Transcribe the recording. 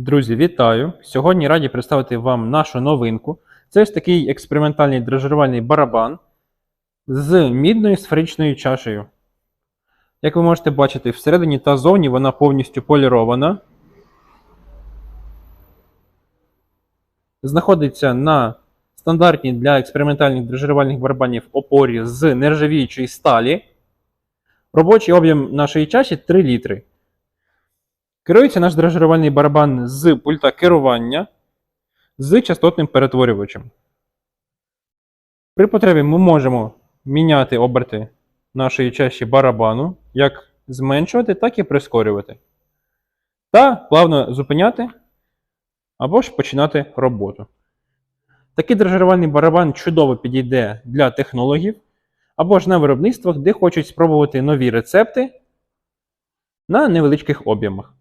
Друзі, вітаю! Сьогодні раді представити вам нашу новинку. Це ось такий експериментальний дрожжерувальний барабан з мідною сферичною чашею. Як ви можете бачити, всередині та зовні вона повністю полірована. Знаходиться на стандартній для експериментальних дрожжерувальних барабанів опорі з нержавіючої сталі. Робочий об'єм нашої чаші 3 літри. Керується наш дрожжерувальний барабан з пульта керування з частотним перетворювачем. При потребі ми можемо міняти оберти нашої чаші барабану, як зменшувати, так і прискорювати. Та плавно зупиняти або ж починати роботу. Такий дрожжерувальний барабан чудово підійде для технологів або ж на виробництвах, де хочуть спробувати нові рецепти на невеличких об'ємах.